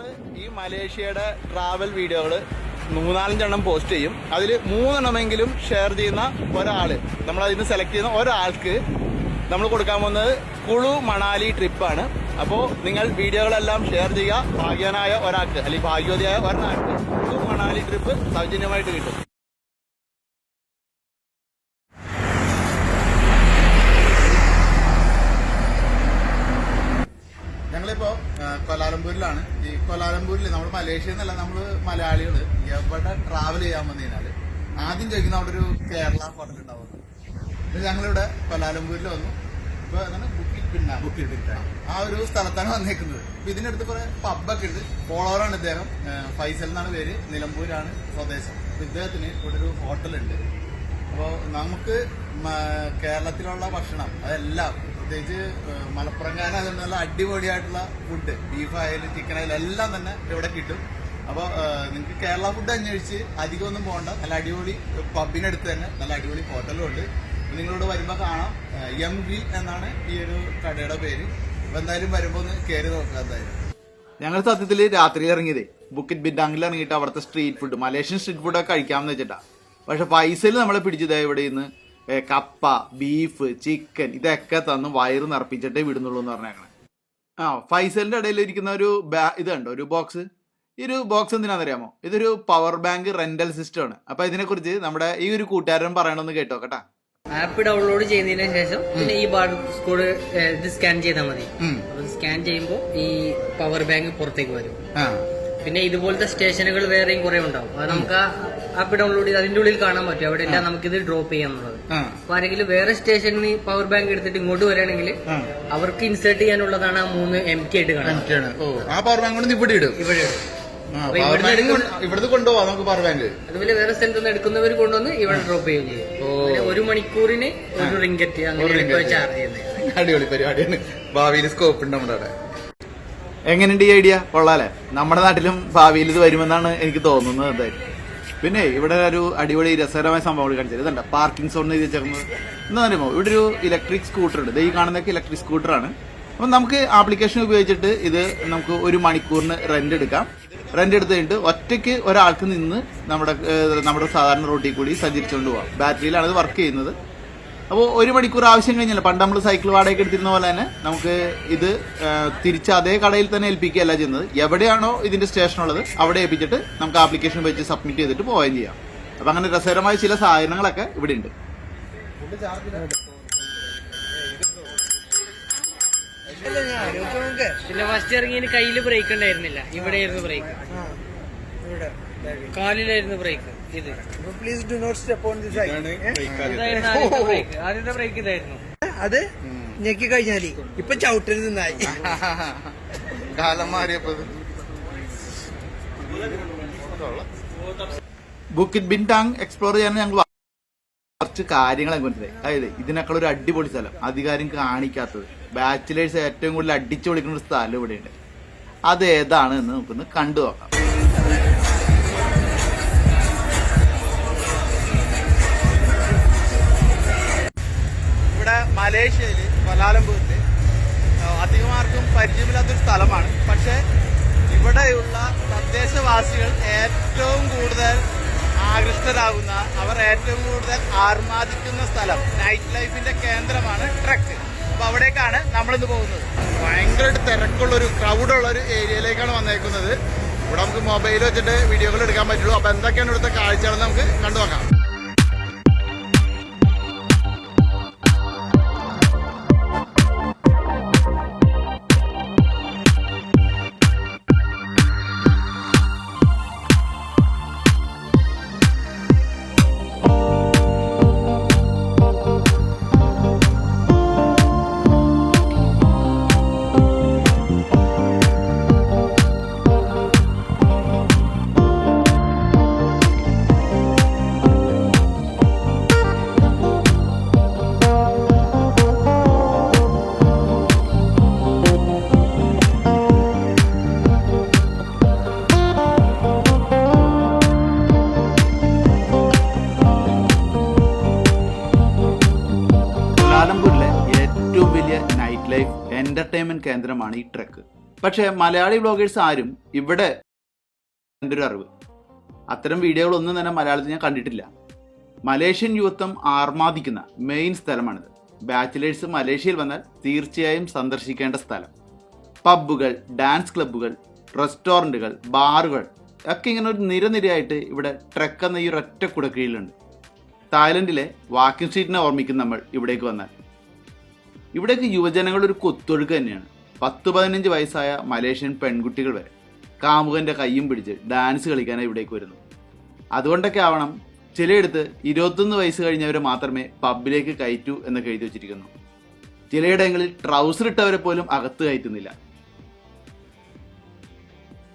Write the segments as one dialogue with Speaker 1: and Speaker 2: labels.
Speaker 1: നമ്മൾ ഈ മലേഷ്യയുടെ ട്രാവൽ വീഡിയോകൾ മൂന്നാലഞ്ചെണ്ണം പോസ്റ്റ് ചെയ്യും. അതിൽ മൂന്നെണ്ണമെങ്കിലും ഷെയർ ചെയ്യുന്ന ഒരാൾ നമ്മൾ അതിന് സെലക്ട് ചെയ്യുന്ന ഒരാൾക്ക് നമ്മൾ കൊടുക്കാൻ പോകുന്നത് കുളു മണാലി ട്രിപ്പാണ് അപ്പോൾ നിങ്ങൾ വീഡിയോകളെല്ലാം ഷെയർ ചെയ്യുക. ഭാഗ്യനായ ഒരാൾക്ക് അല്ലെങ്കിൽ ഭാഗ്യവതിയായ ഒരാൾക്ക് കുളു മണാലി ട്രിപ്പ് സൗജന്യമായിട്ട് കിട്ടും. ഞങ്ങളിപ്പോ ആ, കൊലാലംപൂരിലാണ്. കൊലാലംപൂരിൽ നമ്മൾ മലേഷ്യ എന്നല്ല നമ്മൾ മലയാളികൾ എവിടെ ട്രാവൽ ചെയ്യാൻ വന്നു കഴിഞ്ഞാൽ ആദ്യം ചോദിക്കുന്ന അവിടെ ഒരു കേരള ഹോട്ടൽ ഉണ്ടാവുന്നു ഇത് ഞങ്ങളിവിടെ കൊലാലംപൂരിൽ വന്നു. ഇപ്പൊ അങ്ങനെ ബുക്കിൽ പിന്ന ബുക്കിൽ പിന്ന ആ ഒരു സ്ഥലത്താണ് വന്നേക്കുന്നത്. അപ്പൊ ഇതിനടുത്ത് കുറെ പബ്ബൊക്കെ ഉണ്ട്. ഫോളോവറാണ് ഇദ്ദേഹം. ഫൈസൽ എന്നാണ് പേര്. നിലമ്പൂരാണ് സ്വദേശം. അപ്പൊ ഇദ്ദേഹത്തിന് ഇവിടെ ഒരു ഹോട്ടലുണ്ട് അപ്പോൾ നമുക്ക് കേരളത്തിലുള്ള ഭക്ഷണം അതെല്ലാം പ്രത്യേകിച്ച് മലപ്പുറങ്ങാന നല്ല അടിപൊളിയായിട്ടുള്ള ഫുഡ് ബീഫായാലും ചിക്കൻ ആയാലും എല്ലാം തന്നെ ഇവിടെ കിട്ടും. അപ്പോൾ നിങ്ങൾക്ക് കേരള ഫുഡ് അന്വേഷിച്ച് അധികം ഒന്നും പോകണ്ട നല്ല അടിപൊളി പബിനടുത്ത് തന്നെ നല്ല അടിപൊളി ഹോട്ടലും ഉണ്ട്. നിങ്ങളോട് വരുമ്പോൾ കാണാം. എം വി എന്നാണ് ഈ ഒരു കടയുടെ പേര്. അപ്പോൾ എന്തായാലും വരുമ്പോൾ ഒന്ന് കയറി നോക്കുക എന്തായാലും. ഞങ്ങൾ സത്യത്തിൽ രാത്രി ഇറങ്ങിയതേ. ബുക്കിറ്റ് ബിഡാങ്കിൽ ഇറങ്ങിയിട്ട് അവിടുത്തെ സ്ട്രീറ്റ് ഫുഡ് മലേഷ്യൻ സ്ട്രീറ്റ് ഫുഡൊക്കെ കഴിക്കാമെന്ന് വെച്ചിട്ടാണ് പക്ഷെ പൈസയിൽ നമ്മളെ പിടിച്ചതായി ഇവിടെ നിന്ന് കപ്പ ബീഫ് ചിക്കൻ ഇതൊക്കെ തന്ന് വയറ് നിറപ്പിച്ചിട്ടേ വിടുന്നുള്ളൂ എന്ന് പറഞ്ഞേക്കണേ. ആ ഫൈസലിന്റെ ഇടയിൽ ഇരിക്കുന്ന ഒരു ബാ- ഇത് കണ്ടോ ഒരു ബോക്സ് ഈ ഒരു ബോക്സ് എന്തിനാണെന്നറിയാമോ? ഇതൊരു പവർ ബാങ്ക് റെന്റൽ സിസ്റ്റം ആണ്. അപ്പൊ ഇതിനെക്കുറിച്ച് നമ്മുടെ ഈ ഒരു കൂട്ടുകാരൻ പറയണമെന്ന് കേട്ടോ കേട്ടാ
Speaker 2: ആപ്പ് ഡൗൺലോഡ് ചെയ്തതിനു ശേഷം പിന്നെ ഈ ബാർ കോഡ് ഇത് സ്കാൻ ചെയ്താൽ മതി. സ്കാൻ ചെയ്യുമ്പോൾ ഈ പവർ ബാങ്ക് പുറത്തേക്ക് വരും. പിന്നെ ഇതുപോലത്തെ സ്റ്റേഷനുകൾ വേറെയും കുറെ ഉണ്ടാവും. അത് നമുക്ക് ആപ്പ് ഡൗൺലോഡ് ചെയ്ത് അതിന്റെ ഉള്ളിൽ കാണാൻ പറ്റും. അവിടെ എല്ലാം നമുക്ക് നമുക്കിത് ഡ്രോപ്പ് ചെയ്യാന്നുള്ളത്
Speaker 1: ഉള്ളത്
Speaker 2: അപ്പൊ ആരെങ്കിലും വേറെ സ്റ്റേഷനിൽ നിന്ന് പവർ ബാങ്ക് എടുത്തിട്ട് ഇങ്ങോട്ട് വരികയാണെങ്കിൽ അവർക്ക് ഇൻസേർട്ട് ചെയ്യാനുള്ളതാണ് ആ മൂന്ന് എം ടി ആയിട്ട് കാണാം
Speaker 1: ആ പവർ ബാങ്ക് ഇവിടെ ഇടും.
Speaker 2: ഇവിടെ
Speaker 1: power
Speaker 2: ഇവിടുന്ന്
Speaker 1: കൊണ്ടുപോവാ നമുക്ക് പവർ ബാങ്ക്
Speaker 2: അതുപോലെ വേറെ സ്ഥലത്ത് നിന്ന് എടുക്കുന്നവർ കൊണ്ടുവന്ന് ഇവിടെ ഡ്രോപ്പ് ചെയ്യുകയും ചെയ്യും. ഒരു മണിക്കൂറിന് ഒരു റിംഗറ്റ് അങ്ങനെ ചാർജ് ചെയ്യുന്നത്.
Speaker 1: അടിപൊളി പരിപാടിയാണ്. ഭാവിയിൽ സ്കോപ്പ് ഉണ്ട് നമ്മുടെ അവിടെ. എങ്ങനെയുണ്ട് ഈ ഐഡിയ കൊള്ളാലേ. നമ്മുടെ നാട്ടിലും ഭാവിയിൽ ഇത് വരുമെന്നാണ് എനിക്ക് തോന്നുന്നത് എന്തായാലും. പിന്നെ ഇവിടെ ഒരു അടിപൊളി രസകരമായ കൂടി കാണിച്ചത് ഇതുണ്ട് പാർക്കിംഗ് സോൺ എഴുതി വെച്ചേക്കുന്നത് എന്താ പറയുമോ ഇവിടെ ഒരു ഇലക്ട്രിക് സ്കൂട്ടർ ഉണ്ട്. ഈ കാണുന്നതൊക്കെ ഇലക്ട്രിക് സ്കൂട്ടറാണ് അപ്പം നമുക്ക് ആപ്ലിക്കേഷൻ ഉപയോഗിച്ചിട്ട് ഇത് നമുക്ക് ഒരു മണിക്കൂറിന് റെന്റ് എടുക്കാം. റെന്റ് എടുത്ത് കഴിഞ്ഞിട്ട് ഒറ്റയ്ക്ക് ഒരാൾക്ക് നിന്ന് നമ്മുടെ നമ്മുടെ സാധാരണ റോട്ടിൽ കൂടി സഞ്ചരിച്ചുകൊണ്ട് പോകാം ബാറ്ററിയിലാണ് ഇത് വർക്ക് ചെയ്യുന്നത്. അപ്പോൾ ഒരു മണിക്കൂർ ആവശ്യം കഴിഞ്ഞല്ലോ. പണ്ട് നമ്മൾ സൈക്കിൾ വാടകയ്ക്ക് എടുത്തിരുന്ന പോലെ തന്നെ നമുക്ക് ഇത് തിരിച്ച് അതേ കടയിൽ തന്നെ ഏൽപ്പിക്കുകയല്ല ചെയ്യുന്നത്. എവിടെയാണോ ഇതിന്റെ സ്റ്റേഷൻ ഉള്ളത് അവിടെ ഏൽപ്പിച്ചിട്ട് നമുക്ക് ആപ്ലിക്കേഷൻ വെച്ച് സബ്മിറ്റ് ചെയ്തിട്ട് പോവുകയും ചെയ്യാം. അപ്പം അങ്ങനെ രസകരമായ ചില സാധനങ്ങളൊക്കെ ഇവിടെ ഉണ്ട്
Speaker 2: പിന്നെ ഫസ്റ്റ് ഇറങ്ങിയതിന് കയ്യിൽ ബ്രേക്ക് ഉണ്ടായിരുന്നില്ല. ഇവിടെയായിരുന്നു ബ്രേക്ക് കാലിലായിരുന്നു ബ്രേക്ക് ഇത്.
Speaker 3: Please do not step on this
Speaker 2: ഇതായിരുന്നു ആദ്യത്തെ. ബ്രേക്ക് ആദ്യത്തെ ബ്രേക്ക് ഇതായിരുന്നു.
Speaker 3: അത് ഞെക്കി കഴിഞ്ഞാൽ ഇപ്പൊ ചവിട്ടരുത് നിന്നായി.
Speaker 1: കാലം മാറിയപ്പോ ബുക്കിറ്റ് ബിൻടാങ് എക്സ്പ്ലോർ ചെയ്യാൻ ഞങ്ങൾ കുറച്ച് കാര്യങ്ങളെ മനസ്സിലായി അതായത് ഇതിനേക്കാൾ ഒരു അടിപൊളി സ്ഥലം. അധികാരം കാണിക്കാത്തത്. ബാച്ചിലേഴ്സ് ഏറ്റവും കൂടുതൽ അടിച്ചു വിളിക്കുന്ന ഒരു സ്ഥലം ഇവിടെയുണ്ട്. അത് ഏതാണ് എന്ന് നമുക്കൊന്ന് കണ്ടു നോക്കാം. ഇവിടെ കൊലാലംപൂരിൽ അധികമാർക്കും പരിചയമില്ലാത്തൊരു സ്ഥലമാണ്. പക്ഷേ ഇവിടെയുള്ള തദ്ദേശവാസികൾ ഏറ്റവും കൂടുതൽ ആകൃഷ്ടരാകുന്ന അവർ ഏറ്റവും കൂടുതൽ ആർമാദിക്കുന്ന സ്ഥലം നൈറ്റ് ലൈഫിന്റെ കേന്ദ്രമാണ് ട്രക്ക് അപ്പൊ അവിടേക്കാണ് നമ്മളിന്ന് പോകുന്നത്. ഭയങ്കരമായിട്ട് തിരക്കുള്ളൊരു ക്രൗഡുള്ള ഒരു ഏരിയയിലേക്കാണ് വന്നേക്കുന്നത്. ഇവിടെ നമുക്ക് മൊബൈൽ വെച്ചിട്ട് വീഡിയോകൾ എടുക്കാൻ പറ്റുള്ളൂ. അപ്പൊ എന്തൊക്കെയാണ് ഇവിടുത്തെ കാഴ്ചകളെന്ന് നമുക്ക് കണ്ടു നോക്കാം ട്രക്ക് പക്ഷേ മലയാളി ബ്ലോഗേഴ്സ് ആരും ഇവിടെ എന്റെ ഒരു അറിവ്. അത്തരം വീഡിയോകളൊന്നും തന്നെ മലയാളത്തിൽ ഞാൻ കണ്ടിട്ടില്ല. മലേഷ്യൻ യുവത്വം ആർമാദിക്കുന്ന മെയിൻ സ്ഥലമാണിത്. ബാച്ചിലേഴ്സ് മലേഷ്യയിൽ വന്നാൽ തീർച്ചയായും സന്ദർശിക്കേണ്ട സ്ഥലം. പബ്ബുകൾ ഡാൻസ് ക്ലബ്ബുകൾ റെസ്റ്റോറന്റുകൾ ബാറുകൾ ഒക്കെ ഇങ്ങനെ ഒരു നിരനിരയായിട്ട് ഇവിടെ ട്രെക്ക് എന്ന ഈ ഒരൊറ്റ കുടക്കീഴിലുണ്ട്. തായ്ലൻഡിലെ വാക്കിംഗ് സ്ട്രീറ്റിനെ ഓർമ്മിക്കുന്ന നമ്മൾ ഇവിടേക്ക് വന്നാൽ. ഇവിടേക്ക് യുവജനങ്ങൾ ഒരു കൊത്തൊഴുക്ക് തന്നെയാണ്. പത്ത് പതിനഞ്ച് വയസ്സായ മലേഷ്യൻ പെൺകുട്ടികൾ വരെ കാമുകന്റെ കയ്യും പിടിച്ച് ഡാൻസ് കളിക്കാനായി ഇവിടേക്ക് വരുന്നു. അതുകൊണ്ടൊക്കെ ആവണം ചിലയിടത്ത് ഇരുപത്തൊന്ന് വയസ്സ് കഴിഞ്ഞവരെ മാത്രമേ പബ്ബിലേക്ക് കയറ്റൂ എന്നൊക്കെ എഴുതി വച്ചിരിക്കുന്നു. ചിലയിടങ്ങളിൽ ട്രൗസർ ഇട്ടവരെ പോലും അകത്ത് കയറ്റുന്നില്ല.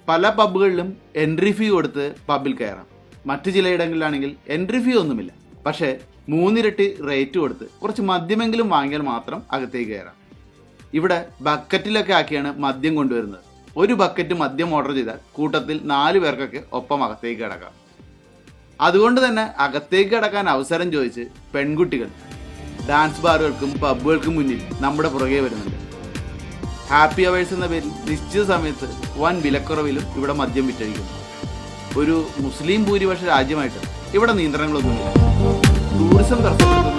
Speaker 1: പല പബ്ബുകളിലും എൻട്രി ഫീ കൊടുത്ത് പബ്ബിൽ കയറാം. മറ്റു ചിലയിടങ്ങളിലാണെങ്കിൽ എൻട്രി ഫീ ഒന്നുമില്ല. പക്ഷേ മൂന്നിരട്ടി റേറ്റ് കൊടുത്ത് കുറച്ച് മദ്യമെങ്കിലും വാങ്ങിയാൽ മാത്രം അകത്തേക്ക് കയറാം. ഇവിടെ ബക്കറ്റിലൊക്കെ ആക്കിയാണ് മദ്യം കൊണ്ടുവരുന്നത്. ഒരു ബക്കറ്റ് മദ്യം ഓർഡർ ചെയ്താൽ കൂട്ടത്തിൽ നാല് പേർക്കൊക്കെ ഒപ്പം അകത്തേക്ക് കിടക്കാം. അതുകൊണ്ട് തന്നെ അകത്തേക്ക് കിടക്കാൻ അവസരം ചോദിച്ച് പെൺകുട്ടികൾ ഡാൻസ് ബാറുകൾക്കും പബ്ബുകൾക്കും മുന്നിൽ നമ്മുടെ പുറകെ വരുന്നുണ്ട്. ഹാപ്പി അവേഴ്സ് എന്ന പേരിൽ നിശ്ചിത സമയത്ത് വൻ വിലക്കുറവിലും ഇവിടെ മദ്യം വിറ്റഴിക്കുന്നു. ഒരു മുസ്ലിം ഭൂരിപക്ഷ രാജ്യമായിട്ട് ഇവിടെ നിയന്ത്രണങ്ങളൊന്നുമില്ല. ടൂറിസം തടസ്സപ്പെടുത്തുന്ന.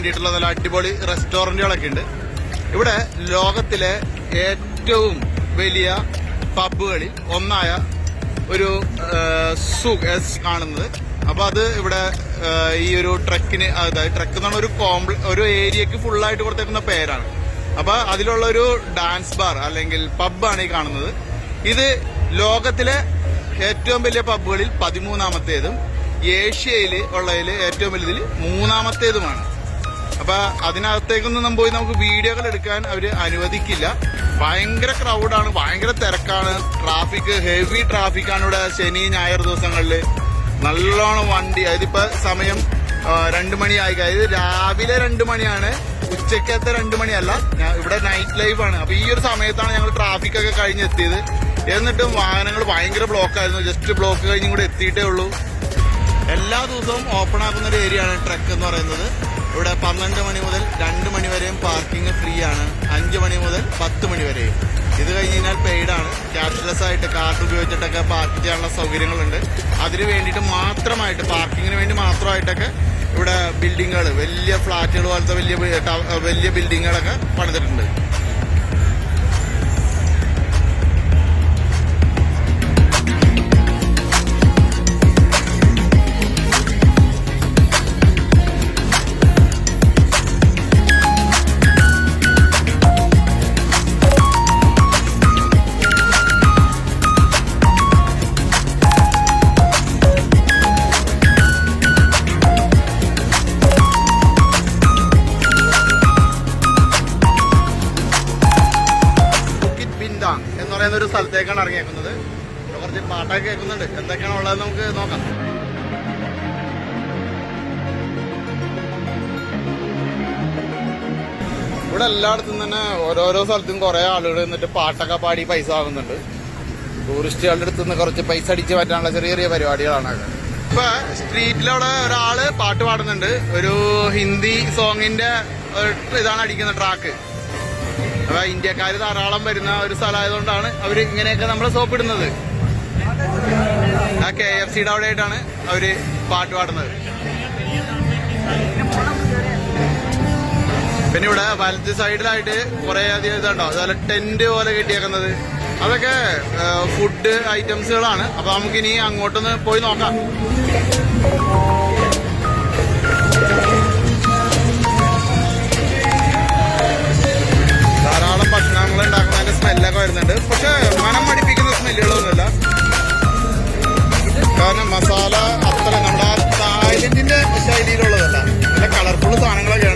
Speaker 1: വേണ്ടിയിട്ടുള്ള നല്ല അടിപൊളി റെസ്റ്റോറന്റുകളൊക്കെ ഉണ്ട്. ഇവിടെ ലോകത്തിലെ ഏറ്റവും വലിയ പബ്ബുകളിൽ ഒന്നായ ഒരു സുഖ കാണുന്നത്. അപ്പൊ അത് ഇവിടെ ഈ ഒരു ട്രക്കിന് അതായത് ട്രക്ക് എന്ന് പറഞ്ഞ ഒരു കോംപ്ല ഒരു ഏരിയക്ക് ഫുള്ളായിട്ട് കൊടുത്തേക്കുന്ന പേരാണ്. അപ്പൊ അതിലുള്ള ഒരു ഡാൻസ് ബാർ അല്ലെങ്കിൽ പബ്ബാണ് ഈ കാണുന്നത്. ഇത് ലോകത്തിലെ ഏറ്റവും വലിയ പബ്ബുകളിൽ പതിമൂന്നാമത്തേതും ഏഷ്യയിൽ ഉള്ളതിൽ ഏറ്റവും വലുതിൽ മൂന്നാമത്തേതുമാണ്. അപ്പൊ അതിനകത്തേക്കൊന്നും പോയി നമുക്ക് വീഡിയോകൾ എടുക്കാൻ അവർ അനുവദിക്കില്ല. ഭയങ്കര ക്രൗഡാണ് ഭയങ്കര തിരക്കാണ്. ട്രാഫിക് ഹെവി ട്രാഫിക്കാണ് ഇവിടെ ശനി ഞായർ ദിവസങ്ങളിൽ നല്ലോണം വണ്ടി അതായത് ഇപ്പൊ സമയം രണ്ടു മണിയായി. അതായത് രാവിലെ രണ്ട് മണിയാണ് ഉച്ചക്കത്തെ രണ്ട് മണിയല്ല. ഇവിടെ നൈറ്റ് ലൈഫാണ് അപ്പൊ ഈ ഒരു സമയത്താണ് ഞങ്ങൾ ട്രാഫിക് ഒക്കെ കഴിഞ്ഞെത്തിയത് എന്നിട്ടും വാഹനങ്ങൾ ഭയങ്കര ബ്ലോക്ക് ആയിരുന്നു. ജസ്റ്റ് ബ്ലോക്ക് കഴിഞ്ഞും കൂടെ എത്തിയിട്ടേ ഉള്ളൂ. എല്ലാ ദിവസവും ഓപ്പൺ ആക്കുന്ന ഒരു ഏരിയ ആണ് ട്രക്ക് എന്ന് പറയുന്നത്. ഇവിടെ പന്ത്രണ്ട് മണി മുതൽ രണ്ട് മണി വരെയും പാർക്കിംഗ് ഫ്രീ ആണ്. അഞ്ച് മണി മുതൽ പത്ത് മണി വരെയും. ഇത് കഴിഞ്ഞ് കഴിഞ്ഞാൽ പെയ്ഡാണ് ക്യാഷ്ലെസ് ആയിട്ട് കാർഡ് ഉപയോഗിച്ചിട്ടൊക്കെ പാർക്ക് ചെയ്യാനുള്ള സൗകര്യങ്ങളുണ്ട്. അതിന് വേണ്ടിയിട്ട് മാത്രമായിട്ട് പാർക്കിങ്ങിന് വേണ്ടി മാത്രമായിട്ടൊക്കെ ഇവിടെ ബിൽഡിങ്ങുകൾ വലിയ ഫ്ലാറ്റുകൾ പോലത്തെ വലിയ വലിയ ബിൽഡിങ്ങുകളൊക്കെ പണിതിട്ടുണ്ട്. സ്ഥലത്തേക്കാണ് ഇറങ്ങിയേക്കുന്നത്. ഇവിടെ കുറച്ച് പാട്ടൊക്കെ കേൾക്കുന്നുണ്ട്. എന്തൊക്കെയാണ് ഉള്ളത് നമുക്ക് നോക്കാം. ഇവിടെ എല്ലായിടത്തും തന്നെ ഓരോരോ സ്ഥലത്തും കുറെ ആളുകൾ നിന്നിട്ട് പാട്ടൊക്കെ പാടി പൈസ ആകുന്നുണ്ട് ടൂറിസ്റ്റുകളുടെ അടുത്ത് നിന്ന് കുറച്ച് പൈസ അടിച്ച് പറ്റാനുള്ള ചെറിയ ചെറിയ പരിപാടികളാണ്. ഇപ്പൊ സ്ട്രീറ്റിലവിടെ ഒരാൾ പാട്ട് പാടുന്നുണ്ട്. ഒരു ഹിന്ദി സോങ്ങിന്റെ ഇതാണ് അടിക്കുന്ന ട്രാക്ക് അപ്പൊ ഇന്ത്യക്കാർ ധാരാളം വരുന്ന ഒരു സ്ഥലമായതുകൊണ്ടാണ് അവർ ഇങ്ങനെയൊക്കെ നമ്മളെ സോപ്പ് ഇടുന്നത് ആ കെ എഫ് സിയുടെ അവിടെ ആയിട്ടാണ് അവർ പാട്ട് പാടുന്നത്. പിന്നെ ഇവിടെ വലത് സൈഡിലായിട്ട് കുറെ അധികം ഇതുണ്ടോ? അതുപോലെ ടെന്റ് പോലെ കെട്ടിയേക്കുന്നത്. അതൊക്കെ ഫുഡ് ഐറ്റംസുകളാണ് അപ്പൊ നമുക്കിനി അങ്ങോട്ടൊന്ന് പോയി നോക്കാം. വരുന്നുണ്ട്. പക്ഷെ മണം മടിപ്പിക്കുന്ന സ്മെല്ലുകളൊന്നുമില്ല. കാരണം മസാല അത്ര നമ്മുടെ തായ്ലൻഡിന്റെ ശൈലിയിലുള്ളതല്ല. നല്ല കളർഫുൾ സാധനങ്ങളൊക്കെ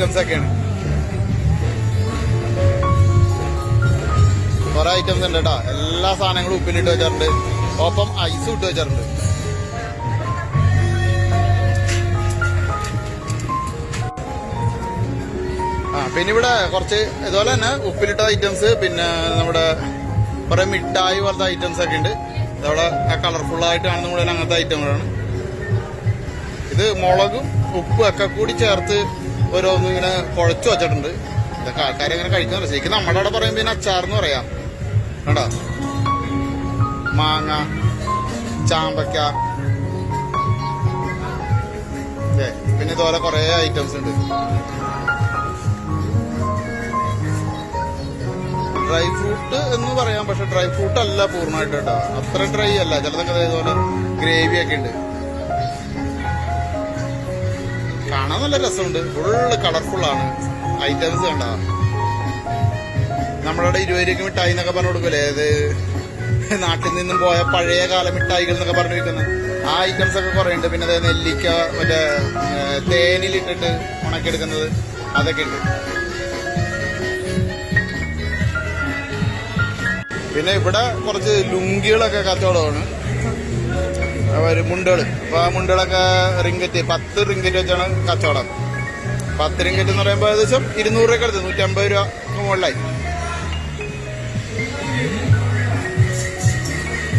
Speaker 1: ഐറ്റംസ് ഒക്കെയാണ്. കുറെ ഐറ്റംസ് ഉണ്ട് കേട്ടോ എല്ലാ സാധനങ്ങളും ഉപ്പിലിട്ട് വെച്ചിട്ടുണ്ട് ഒപ്പം ഐസും ഇട്ട് വെച്ചിട്ടുണ്ട് ആ പിന്നെ ഇവിടെ കുറച്ച് ഇതുപോലെ തന്നെ ഉപ്പിലിട്ട ഐറ്റംസ് പിന്നെ നമ്മുടെ കുറെ മിഠായി പോലത്തെ ഐറ്റംസ് ഒക്കെ ഉണ്ട്. ഇതവിടെ കളർഫുൾ ആയിട്ട് കാണുന്ന മുഴുവൻ അങ്ങനത്തെ ഐറ്റങ്ങളാണ് ഇത് മുളകും ഉപ്പും ഒക്കെ കൂടി ചേർത്ത് ഓരോന്നും ഇങ്ങനെ കുഴച്ചു വെച്ചിട്ടുണ്ട്. ഇതൊക്കെ ആൾക്കാർ ഇങ്ങനെ കഴിക്കുന്നില്ല ശരിക്കും നമ്മുടെ അവിടെ പറയുമ്പോൾ പിന്നെ അച്ചാർന്ന് പറയാം. കണ്ടോ? മാങ്ങ ചാമ്പക്ക. പിന്നെ ഇതുപോലെ കുറെ ഐറ്റംസ് ഉണ്ട്. ഡ്രൈ ഫ്രൂട്ട് എന്ന് പറയാം പക്ഷെ ഡ്രൈ ഫ്രൂട്ട് അല്ല പൂർണമായിട്ട് കേട്ടോ. അത്ര ഡ്രൈ അല്ല. ചിലതൊക്കെ ഇതുപോലെ ഗ്രേവി ഒക്കെ ഉണ്ട്. കാണാൻ നല്ല രസമുണ്ട്. ഫുള്ള് ആണ്. ഐറ്റംസ് കണ്ട? നമ്മളവിടെ ഇരുപത് രൂപയ്ക്ക് മിഠായി എന്നൊക്കെ പറഞ്ഞു കൊടുക്കൂലേ? അത് നാട്ടിൽ നിന്നും പോയ പഴയ കാല മിഠായികൾ എന്നൊക്കെ പറഞ്ഞു വെക്കുന്നത് ആ ഐറ്റംസ് ഒക്കെ കുറെ ഉണ്ട്. പിന്നെ അതായത് നെല്ലിക്ക മറ്റേ തേനിലിട്ടിട്ട് ഉണക്കിയെടുക്കുന്നത് അതൊക്കെ ഉണ്ട്. പിന്നെ ഇവിടെ കുറച്ച് ലുങ്കികളൊക്കെ കച്ചവടമാണ് മുണ്ടുകൾ അപ്പൊ ആ മുണ്ടുകളൊക്കെ റിങ്കറ്റ് പത്ത് റിങ്കറ്റ് വെച്ചാണ് കച്ചവടം. പത്ത് റിങ്കറ്റ് എന്ന് പറയുമ്പോൾ ഏകദേശം ഇരുന്നൂറ് രൂപ അടുത്ത് നൂറ്റമ്പത് രൂപ മുകളിലായി.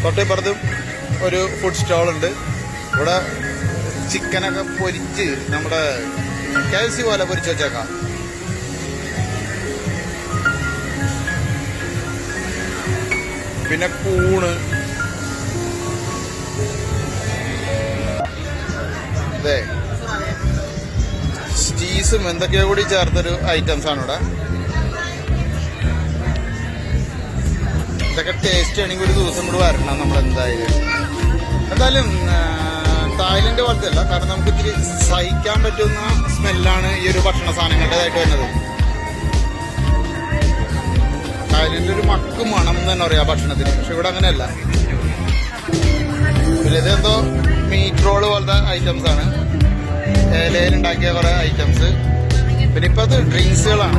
Speaker 1: തൊട്ടിപ്പുറത്തും ഒരു ഫുഡ് സ്റ്റോൾ ഉണ്ട്. ഇവിടെ ചിക്കനൊക്കെ പൊരിച്ച് നമ്മുടെ കെ സി പോലെ പൊരിച്ച് വെച്ചേക്കാം. പിന്നെ കൂണ്. അതെ. ചീസും എന്തൊക്കെയോ കൂടി ചേർത്തൊരു ഐറ്റംസ് ആണ് ഇവിടെ ഇതൊക്കെ ടേസ്റ്റ് ആണെങ്കിൽ ഒരു ദിവസം കൂടി വരണം നമ്മൾ എന്തായാലും എന്തായാലും തായ്ലൻഡ് പോലത്തെ അല്ല കാരണം നമുക്ക് ഇത്തിരി സഹിക്കാൻ പറ്റുന്ന സ്മെല്ലാണ് ഈ ഒരു ഭക്ഷണ സാധനങ്ങളുടേതായിട്ട് വരുന്നത്. തായ്ലൻഡിൽ ഒരു മക്ക് മണം എന്ന് തന്നെ പറയാം ഭക്ഷണത്തിന് പക്ഷെ ഇവിടെ അങ്ങനെയല്ല. ഇതെന്തോ മീറ്റ് റോൾ പോലത്തെ ഐറ്റംസ് ആണ്. ഇലയിലുണ്ടാക്കിയ കുറെ ഐറ്റംസ് പിന്നെ ഇപ്പൊ അത് ഡ്രിങ്ക്സുകളാണ്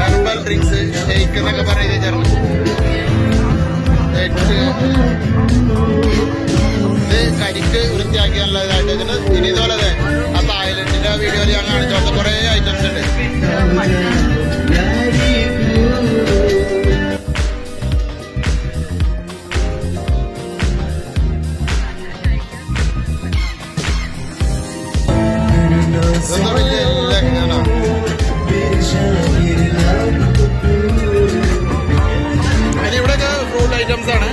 Speaker 1: ഹെർബൽ ഡ്രിങ്ക്സ് ഷെയ്ക്ക് എന്നൊക്കെ പറയുന്നത് ചേർന്ന്. ഇത് കരിക്ക് വൃത്തിയാക്കിയാനുള്ള ഇതായിട്ട് ഇതിന് ഇനി ഇതുപോലെ ആ തായ്ലൻഡിന്റെ വീഡിയോയിൽ ഞാൻ കാണിച്ചോളത്തെ കുറെ ഐറ്റംസ് ഉണ്ട്. ആണ്.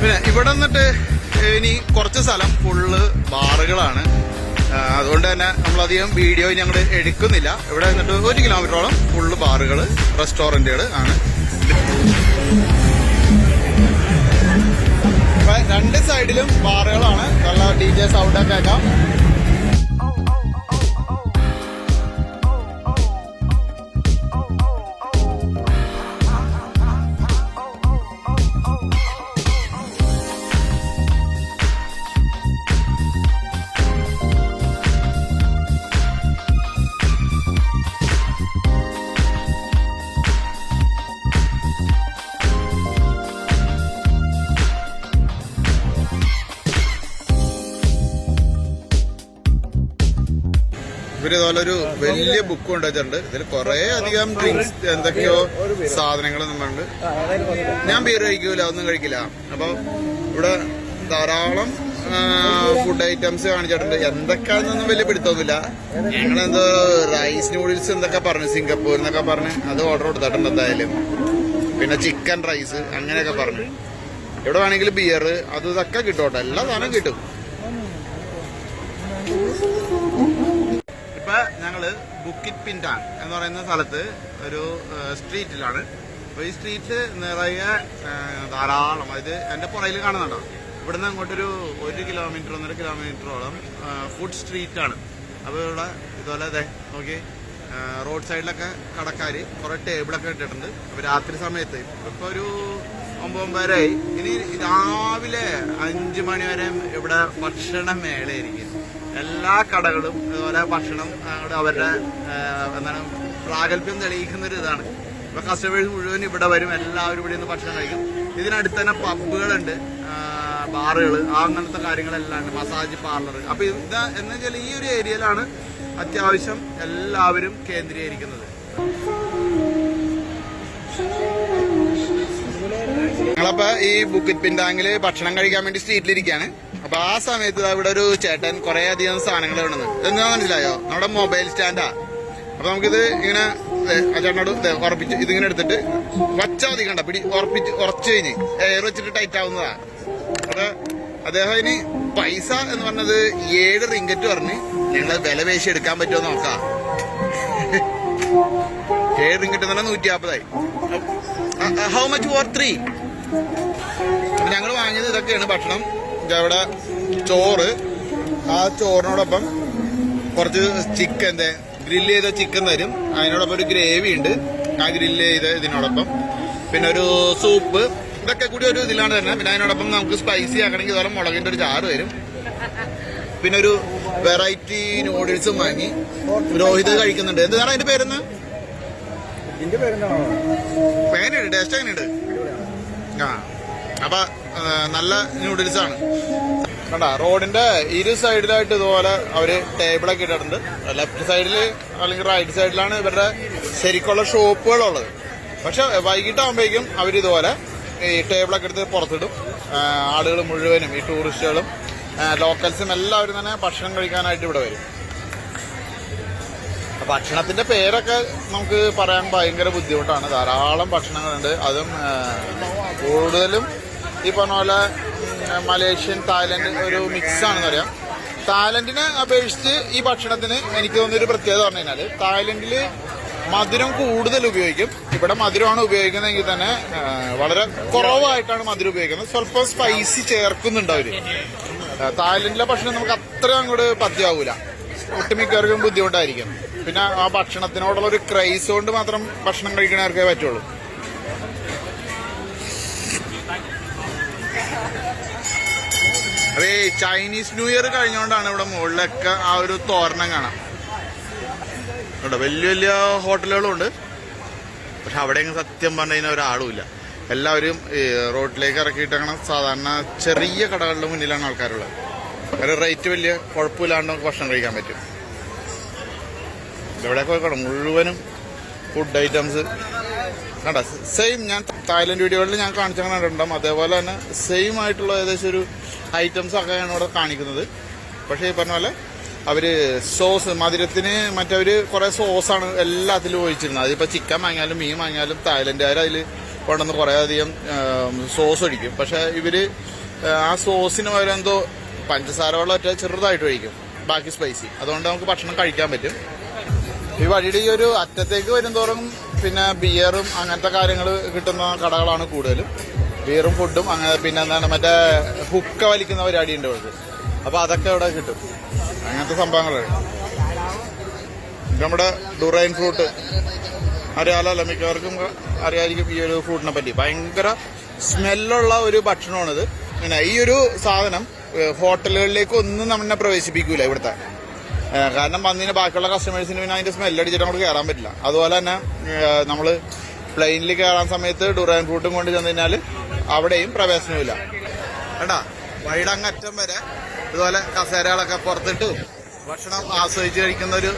Speaker 1: പിന്നെ ഇവിടെ നിന്നിട്ട് ഇനി കുറച്ച് സ്ഥലം ഫുള്ള് ബാറുകളാണ്. അതുകൊണ്ട് തന്നെ നമ്മളധികം വീഡിയോ ഞങ്ങൾ എടുക്കുന്നില്ല. ഇവിടെ നിന്നിട്ട് ഒരു കിലോമീറ്ററോളം ഫുള്ള് ബാറുകൾ റെസ്റ്റോറന്റുകൾ ആണ്. രണ്ട് സൈഡിലും ബാറുകളാണ്. നല്ല ഡി ജെ സൗണ്ട് ഒക്കെ കേൾക്കാം. ഒരു വലിയ ബുക്ക് കൊണ്ടുവച്ചിട്ടുണ്ട്. ഇതിൽ കുറെ അധികം ഡ്രിങ്ക്സ് എന്തൊക്കെയോ സാധനങ്ങൾ നമ്മളുണ്ട് ഞാൻ ബീർ കഴിക്കൂല ഒന്നും കഴിക്കില്ല. അപ്പൊ ഇവിടെ ധാരാളം ഫുഡ് ഐറ്റംസ് കാണിച്ചിട്ടുണ്ട്. എന്തൊക്കെയാണെന്നൊന്നും വലിയ പിടുത്തൊന്നുമില്ല ഞങ്ങളെന്തോ റൈസ് നൂഡിൽസ് എന്തൊക്കെ പറഞ്ഞു സിംഗപ്പൂർ എന്നൊക്കെ പറഞ്ഞ് അത് ഓർഡർ കൊടുത്തിട്ടുണ്ട് എന്തായാലും. പിന്നെ ചിക്കൻ റൈസ് അങ്ങനെയൊക്കെ പറഞ്ഞു. എവിടെ വേണമെങ്കിലും ബിയർ അത് ഇതൊക്കെ കിട്ടും കേട്ടോ എല്ലാ സാധനവും കിട്ടും. ഇപ്പൊ ഞങ്ങൾ ബുക്കിറ്റ് പിന്റാൻ എന്ന് പറയുന്ന സ്ഥലത്ത് ഒരു സ്ട്രീറ്റിലാണ് അപ്പൊ ഈ സ്ട്രീറ്റ് നിറയെ ധാരാളം അതായത് എന്റെ പുറയിൽ കാണുന്നുണ്ടോ? ഇവിടുന്ന് അങ്ങോട്ടൊരു ഒരു കിലോമീറ്റർ ഒന്നര കിലോമീറ്ററോളം ഫുഡ് സ്ട്രീറ്റ് ആണ്. അപ്പൊ ഇവിടെ ഇതുപോലെ അതെ നോക്കി റോഡ് സൈഡിലൊക്കെ കടക്കാർ കുറെ ടേബിളൊക്കെ ഇട്ടിട്ടുണ്ട്. അപ്പോൾ രാത്രി സമയത്ത് ഇപ്പൊ ഒരു ഒമ്പത് ഒമ്പതരായി ഇനി രാവിലെ അഞ്ചു മണി വരെ ഇവിടെ ഭക്ഷണ മേളയായിരിക്കും എല്ലാ കടകളും അതുപോലെ ഭക്ഷണം അവരുടെ എന്താണ് പ്രാഗൽഭ്യം തെളിയിക്കുന്ന ഒരു ഇതാണ് ഇപ്പൊ കസ്റ്റമേഴ്സ് മുഴുവൻ ഇവിടെ വരും എല്ലാവരും ഇവിടെ നിന്ന് ഭക്ഷണം കഴിക്കും. ഇതിനടുത്ത് തന്നെ പബ്ബുകളുണ്ട് ബാറുകൾ അങ്ങനത്തെ കാര്യങ്ങളെല്ലാം ഉണ്ട് മസാജ് പാർലർ അപ്പൊ ഇത് എന്ന് വെച്ചാൽ ഈ ഒരു ഏരിയയിലാണ് അത്യാവശ്യം എല്ലാവരും കേന്ദ്രീകരിക്കുന്നത്. ഞങ്ങളപ്പോ ഈ ബുക്കിറ്റ് പിൻടാങ്കിൽ ഭക്ഷണം കഴിക്കാൻ വേണ്ടി സ്ട്രീറ്റിലിരിക്കാണ് അപ്പൊ ആ സമയത്ത് ഇവിടെ ഒരു ചേട്ടൻ കുറെ അധികം സാധനങ്ങൾ ഇടുന്നത് എന്താ മനസ്സിലായോ? നമ്മുടെ മൊബൈൽ സ്റ്റാൻഡാ. അപ്പൊ നമുക്കിത് ഇങ്ങനെ ചേട്ടനോട് ഉറപ്പിച്ച് ഇതിങ്ങനെ എടുത്തിട്ട് വച്ച മതി കണ്ട? പിടി ഉറപ്പിച്ച് ഉറച്ചു കഴിഞ്ഞ്. എയർ വെച്ചിട്ട് ടൈറ്റ് ആവുന്നതാ. അപ്പൊ അദ്ദേഹം ഇനി പൈസ എന്ന് പറഞ്ഞത് ഏഴ് റിങ്കറ്റ് പറഞ്ഞ് ഞങ്ങൾ വില വേശി എടുക്കാൻ പറ്റുമോ നോക്കാം. ഏഴ് റിങ്കറ്റ് എന്ന് പറഞ്ഞാൽ നൂറ്റി നാൽപ്പതായി ഹൗ മച്ച് ഫോർ ത്രീ ഞങ്ങൾ വാങ്ങിയത് ഇതൊക്കെയാണ് ഭക്ഷണം. അവിടെ ചോറ്. ആ ചോറിനോടൊപ്പം കുറച്ച് ചിക്കൻ ഗ്രില്ല് ചെയ്ത ചിക്കൻ തരും. അതിനോടൊപ്പം ഒരു ഗ്രേവി ഉണ്ട്. ആ ഗ്രില്ല് ചെയ്ത ഇതിനോടൊപ്പം. പിന്നെ ഒരു സൂപ്പ്. ഇതൊക്കെ കൂടി ഒരു ഇതിലാണ് തരുന്നത് പിന്നെ അതിനോടൊപ്പം നമുക്ക് സ്പൈസി ആക്കണമെങ്കിൽ ഇതോളം മുളകിന്റെ ഒരു ചാറ് വരും പിന്നെ ഒരു വെറൈറ്റി നൂഡിൽസും വാങ്ങി രോഹിത് കഴിക്കുന്നുണ്ട്. എന്താണ് അതിന്റെ പേരെന്ന് പേരുണ്ട് ടേസ്റ്റ് എങ്ങനെയുണ്ട്? അപ്പൊ നല്ല ന്യൂഡിൽസ് ആണ്. കണ്ട റോഡിന്റെ ഇരു സൈഡിലായിട്ട് ഇതുപോലെ അവർ ടേബിളൊക്കെ ഇട്ടിട്ടുണ്ട്. ലെഫ്റ്റ് സൈഡിൽ അല്ലെങ്കിൽ റൈറ്റ് സൈഡിലാണ് ഇവരുടെ ശരിക്കുള്ള ഷോപ്പുകളുള്ളത്. പക്ഷെ വൈകിട്ടാകുമ്പോഴേക്കും അവർ ഇതുപോലെ ഈ ടേബിളൊക്കെ എടുത്ത് പുറത്തിടും. ആളുകൾ മുഴുവനും ഈ ടൂറിസ്റ്റുകളും ലോക്കൽസും എല്ലാവരും തന്നെ ഭക്ഷണം കഴിക്കാനായിട്ട് ഇവിടെ വരും. ഭക്ഷണത്തിന്റെ പേരൊക്കെ നമുക്ക് പറയാൻ ഭയങ്കര ബുദ്ധിമുട്ടാണ്. ധാരാളം ഭക്ഷണങ്ങളുണ്ട്. അതും കൂടുതലും ഈ പറഞ്ഞ പോലെ മലേഷ്യൻ തായ്ലൻഡ് ഒരു മിക്സ് ആണെന്ന് പറയാം തായ്ലൻഡിനെ അപേക്ഷിച്ച് ഈ ഭക്ഷണത്തിന് എനിക്ക് തോന്നിയൊരു പ്രത്യേകത പറഞ്ഞു കഴിഞ്ഞാൽ തായ്ലൻഡിൽ മധുരം കൂടുതൽ ഉപയോഗിക്കും. ഇവിടെ മധുരമാണ് ഉപയോഗിക്കുന്നതെങ്കിൽ തന്നെ വളരെ കുറവായിട്ടാണ് മധുരം ഉപയോഗിക്കുന്നത്. സ്വല്പം സ്പൈസി ചേർക്കുന്നുണ്ട് അവർ. തായ്ലൻഡിലെ ഭക്ഷണം നമുക്ക് അത്ര അങ്ങോട്ട് പഥ്യമാവൂല. ഒട്ടുമിക്കവർക്കും ബുദ്ധിമുട്ടായിരിക്കും. പിന്നെ ആ ഭക്ഷണത്തിനോടുള്ള ഒരു ക്രൈസ് കൊണ്ട് മാത്രം ഭക്ഷണം കഴിക്കണവർക്കേ പറ്റുള്ളൂ. അതെ ചൈനീസ് ന്യൂ ഇയർ കഴിഞ്ഞുകൊണ്ടാണ് ഇവിടെ മുകളിലൊക്കെ ആ ഒരു തോരണം കാണാം. കേട്ടോ വലിയ വലിയ ഹോട്ടലുകളുണ്ട്. പക്ഷെ അവിടെയെങ്കിലും സത്യം പറഞ്ഞു കഴിഞ്ഞാൽ ഒരാളുമില്ല എല്ലാവരും റോഡിലേക്ക് ഇറക്കിയിട്ടങ്ങനെ സാധാരണ ചെറിയ കടകളുടെ മുന്നിലാണ് ആൾക്കാരുള്ളത്. ഒരു റേറ്റ് വലിയ കുഴപ്പമില്ലാണ്ട് നമുക്ക് ഭക്ഷണം കഴിക്കാൻ പറ്റും. ഇവിടെയൊക്കെ നോക്കണം മുഴുവനും ഫുഡ് ഐറ്റംസ് കണ്ട സെയിം ഞാൻ തായ്ലൻഡ് വീഡിയോകളിൽ ഞാൻ കാണിച്ച കണ്ടിട്ടുണ്ടാവും. അതേപോലെ തന്നെ സെയിം ആയിട്ടുള്ള ഏകദേശം ഒരു ഐറ്റംസ് ഒക്കെയാണ് ഇവിടെ കാണിക്കുന്നത്. പക്ഷേ ഈ പറഞ്ഞ പോലെ അവർ സോസ് മധുരത്തിന് മറ്റവർ കുറേ സോസാണ് എല്ലാത്തിലും ഒഴിച്ചിരുന്നത്. അതിപ്പോൾ ചിക്കൻ വാങ്ങിയാലും മീൻ വാങ്ങിയാലും തായ്ലൻഡുകാർ അതിൽ കൊണ്ടുവന്ന് കുറേ അധികം സോസ് ഒഴിക്കും. പക്ഷേ ഇവർ ആ, ആ സോസിന് പകരം എന്തോ പഞ്ചസാര വെള്ളം ഒറ്റ ചെറുതായിട്ട് ഒഴിക്കും. ബാക്കി സ്പൈസി അതുകൊണ്ട് നമുക്ക് ഭക്ഷണം കഴിക്കാൻ പറ്റും. ഈ വഴിയുടെ ഈ ഒരു അറ്റത്തേക്ക് വരുന്തോറും പിന്നെ ബിയറും അങ്ങനത്തെ കാര്യങ്ങൾ കിട്ടുന്ന കടകളാണ് കൂടുതലും. ബിയറും ഫുഡും അങ്ങനെ പിന്നെ എന്താണ് മറ്റേ ഹുക്ക വലിക്കുന്ന പരിപാടി ഉണ്ട് ഇവിടെ അപ്പൊ അതൊക്കെ ഇവിടെ കിട്ടും. അങ്ങനത്തെ സംഭവങ്ങളാണ് നമ്മുടെ ഡുറൈൻ ഫ്രൂട്ട് അറിയാലോ മിക്കവർക്കും അറിയാതിരിക്കും ഈ ഒരു ഫ്രൂട്ടിനെ പറ്റി. ഭയങ്കര സ്മെല്ലുള്ള ഒരു ഭക്ഷണമാണിത്. പിന്നെ ഈ ഒരു സാധനം ഹോട്ടലുകളിലേക്ക് ഒന്നും നമ്മളെ പ്രവേശിപ്പിക്കൂല ഇവിടുത്തെ. കാരണം വന്നതിന് ബാക്കിയുള്ള കസ്റ്റമേഴ്സിന് പിന്നെ അതിന്റെ സ്മെല്ല് അടിച്ചിട്ട് അങ്ങോട്ട് കയറാൻ പറ്റില്ല. അതുപോലെ തന്നെ നമ്മൾ പ്ലെയിനിൽ കയറാൻ സമയത്ത് ഡുറാൻ ഫ്രൂട്ടും കൊണ്ട് ചെന്ന് കഴിഞ്ഞാൽ അവിടെയും പ്രവേശനമില്ല കേട്ടാ വഴിയുടെ വരെ ഇതുപോലെ കസേരകളൊക്കെ പുറത്തിട്ടു ഭക്ഷണം ആസ്വദിച്ച് കഴിക്കുന്ന ഒരു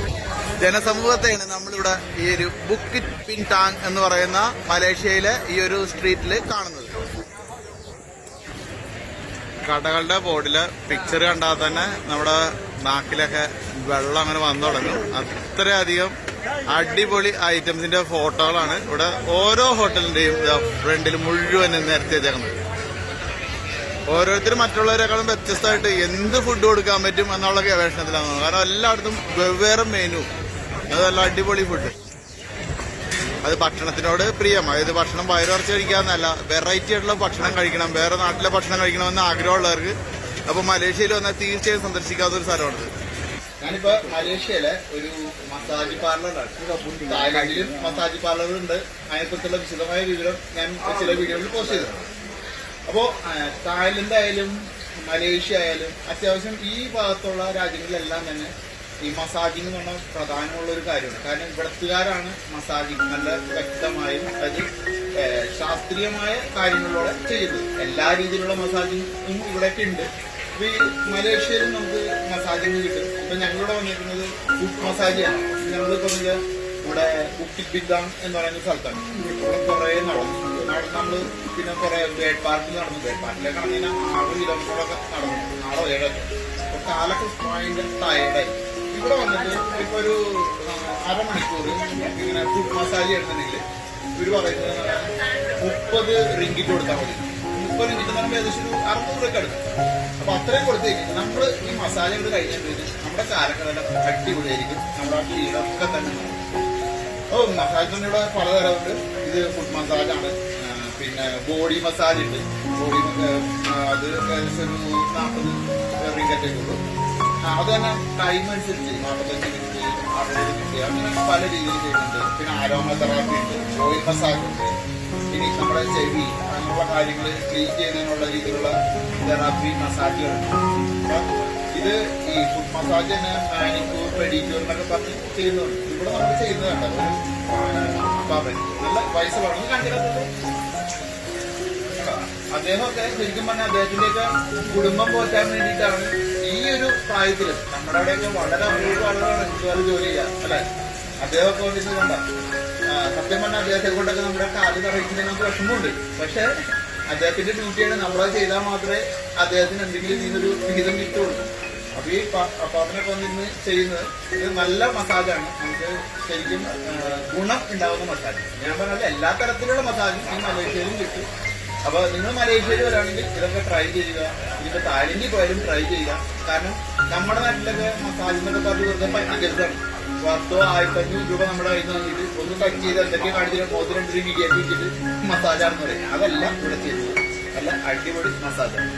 Speaker 1: ജനസമൂഹത്തെയാണ് നമ്മളിവിടെ ഈ ഒരു ബുക്കിറ്റ് പിൻ ടാങ് എന്ന് പറയുന്ന മലേഷ്യയിലെ ഈ ഒരു സ്ട്രീറ്റിൽ കാണുന്നത്. കടകളുടെ ബോർഡിൽ പിക്ചർ കണ്ടാൽ തന്നെ നമ്മുടെ നാക്കിലൊക്കെ വെള്ളം അങ്ങനെ വന്നു തുടങ്ങും. അത്രയധികം അടിപൊളി ഐറ്റംസിന്റെ ഫോട്ടോകളാണ് ഇവിടെ ഓരോ ഹോട്ടലിന്റെയും ഫ്രണ്ടിൽ മുഴുവൻ നിരത്തി വെച്ചേക്കുന്നത് ഓരോരുത്തരും മറ്റുള്ളവരെക്കാളും വ്യത്യസ്തമായിട്ട് എന്ത് ഫുഡ് കൊടുക്കാൻ പറ്റും എന്നുള്ള ഗവേഷണത്തിലാണ്. കാരണം എല്ലായിടത്തും വെവ്വേറെ മെനു അതല്ല അടിപൊളി ഫുഡ് അത് ഭക്ഷണത്തിനോട് പ്രിയം. അതായത് ഭക്ഷണം വയറുറച്ച് കഴിക്കാന്നല്ല വെറൈറ്റി ആയിട്ടുള്ള ഭക്ഷണം കഴിക്കണം. വേറെ നാട്ടിലെ ഭക്ഷണം കഴിക്കണമെന്ന് ആഗ്രഹമുള്ളവർക്ക് അപ്പൊ മലേഷ്യയിൽ വന്നാൽ തീർച്ചയായും സന്ദർശിക്കാത്ത ഒരു സ്ഥലമാണിത് ഞാനിപ്പോ മലേഷ്യയിലെ ഒരു മസാജ് പാർലറാണ് തായ്ലാന്റിലും മസാജ് പാർലറുണ്ട് അതിനെക്കുറിച്ചുള്ള വിശദമായ വിവരം ഞാൻ ചില വീഡിയോകളിൽ പോസ്റ്റ് ചെയ്തിട്ടുണ്ട് അപ്പോ തായ്ലൻഡ് ആയാലും മലേഷ്യ ആയാലും അത്യാവശ്യം ഈ ഭാഗത്തുള്ള രാജ്യങ്ങളിലെല്ലാം തന്നെ ഈ മസാജിങ് എന്ന് പറഞ്ഞാൽ പ്രധാനമുള്ള ഒരു കാര്യമാണ്. കാരണം ഇവിടത്തുകാരാണ് മസാജിങ് നല്ല വ്യക്തമായും അത് ശാസ്ത്രീയമായ കാര്യങ്ങളിലൂടെ ചെയ്യുന്നത് എല്ലാ രീതിയിലുള്ള മസാജിങ്ങും ഇവിടെയൊക്കെ ഉണ്ട്. അപ്പൊ ഈ മലേഷ്യയിലും നമുക്ക് മസാജിങ് കിട്ടും. ഇപ്പൊ ഞങ്ങളിവിടെ വന്നിരിക്കുന്നത് ഫുഡ് മസാജിയാണ് ഞങ്ങളിപ്പോ ഇവിടെ ബിദ്ദാങ് എന്ന് പറയുന്ന സ്ഥലത്താണ്. ഇവിടെ കുറെ നടന്നു. നമ്മൾ പിന്നെ കുറെ ബേഡ് പാർക്കിൽ നടന്നു. ബേഡ് പാർക്കിലേക്ക് നടന്നു ആറ് കിലോമീറ്ററൊക്കെ നടന്നു. ആറോ ഏഴൊക്കെ അപ്പൊ കാലൊക്കെ ഭയങ്കര ടയർഡായി ഇവിടെ വന്നിട്ട് ഇപ്പൊ ഒരു അരമണിക്കൂർ ഇങ്ങനെ ഫുഡ് മസാജ് എടുത്തിട്ടുണ്ടെങ്കിൽ ഇവർ പറയുന്നത് മുപ്പത് റിങ്കിറ്റ് കൊടുത്താൽ മതി. മുപ്പത് റിങ്കിറ്റ് പറയുമ്പോൾ ഏകദേശം ഒരു അറുന്നൂറൊക്കെ എടുക്കും. അപ്പൊ അത്രയും കൊടുത്തു കഴിഞ്ഞാൽ നമ്മൾ ഈ മസാല കൊണ്ട് കഴിഞ്ഞിട്ട് നമ്മുടെ കാലങ്ങളെല്ലാം അടിപൊളിയായിരിക്കും. നമ്മുടെ ആ ലീഡൊക്കെ തന്നെ ഓ മസാജ് തന്നെ ഇവിടെ പലതരമുണ്ട്. ഇത് ഫുഡ് മസാജാണ് പിന്നെ ബോഡി മസാജ് ഉണ്ട്. അത് ഏകദേശം ഒരു നാൽപ്പത് വിക്കറ്റൊക്കെ ഉള്ളൂ അത് തന്നെ ടൈം അനുസരിച്ച് നാൽപ്പത്തഞ്ച് മിനിറ്റ് അറുപത് മിനിറ്റ് അങ്ങനെ പല രീതിയിൽ ചെയ്യുന്നുണ്ട് പിന്നെ ആരോമ തെറാപ്പി ഉണ്ട് ഓയിൽ മസാജ് ഉണ്ട് ഇനി നമ്മുടെ ചെവി അങ്ങനെയുള്ള കാര്യങ്ങൾ ക്ലീൻ ചെയ്യുന്നതിനുള്ള രീതിയിലുള്ള തെറാപ്പി മസാജുകളുണ്ട് അപ്പൊ ഇത് ഈ ഫുഡ് മസാജ് തന്നെ മാനിക്യൂർ പെഡിക്യൂർ എന്നൊക്കെ പറഞ്ഞ് ചെയ്യുന്നുണ്ട് ഇവിടെ നമ്മൾ ചെയ്യുന്നത് കണ്ടോ ഒരു നല്ല പൈസ വളർന്ന് കാണിക്കുന്നത് അദ്ദേഹമൊക്കെ ശരിക്കും പറഞ്ഞാൽ അദ്ദേഹത്തിന്റെയൊക്കെ കുടുംബം പോറ്റാൻ വേണ്ടിയിട്ടാണ് ഈ ഒരു പ്രായത്തിൽ നമ്മുടെ അവിടെയൊക്കെ വളരെ അപൂർവ ആളുകളാണ് ഇതുപോലെ ജോലി ചെയ്യുക അല്ലെ? അദ്ദേഹമൊക്കെ വന്നിട്ട് കണ്ട? സത്യം പറഞ്ഞാൽ അദ്ദേഹത്തെ കൊണ്ടൊക്കെ നമ്മുടെ കാൽ നിറയിക്കുന്നതിന് നമുക്ക് വിഷമമുണ്ട്. പക്ഷെ അദ്ദേഹത്തിന്റെ ഡ്യൂട്ടിയാണ് നമ്മളത് ചെയ്താൽ മാത്രമേ അദ്ദേഹത്തിന് എന്തെങ്കിലും ഇതിനൊരു വിഹിതം കിട്ടുള്ളൂ അപ്പൊ ഈ അപ്പാപ്പനൊക്കെ ഇന്ന് ചെയ്യുന്നത് ഇത് നല്ല മസാജാണ്. നമുക്ക് ശരിക്കും ഗുണം ഉണ്ടാവുന്ന മസാജ്. ഞാൻ പറഞ്ഞാൽ എല്ലാ തരത്തിലുള്ള മസാജും ഈ മലേഷ്യയിലും കിട്ടും. അപ്പൊ നിങ്ങൾ മലേഷ്യയിൽ വരാണെങ്കിൽ ഇതൊക്കെ ട്രൈ ചെയ്യുക. ഇനിയിപ്പോ തായ്ലൻഡിൽ പോയാലും ട്രൈ ചെയ്യുക. കാരണം നമ്മുടെ നാട്ടിലൊക്കെ മസാജിനൊക്കെ പറഞ്ഞ് വെറുതെ പറ്റിക്കരുതാണ്. പത്തോ ആയിരത്തഞ്ഞൂറ് രൂപ നമ്മുടെ കയ്യിൽ നിന്ന് വാങ്ങിയിട്ട് ഒന്ന് ടച്ച് ചെയ്ത് എന്തൊക്കെ കാണിച്ചിട്ട് മൂത്ത് രണ്ട് വീഡിയോ വെച്ചിട്ട് മസാജാണെന്ന് പറയും. അതല്ല ഇവിടെ ചെയ്യുന്നത്. നല്ല അടിപൊളി മസാജാണ്.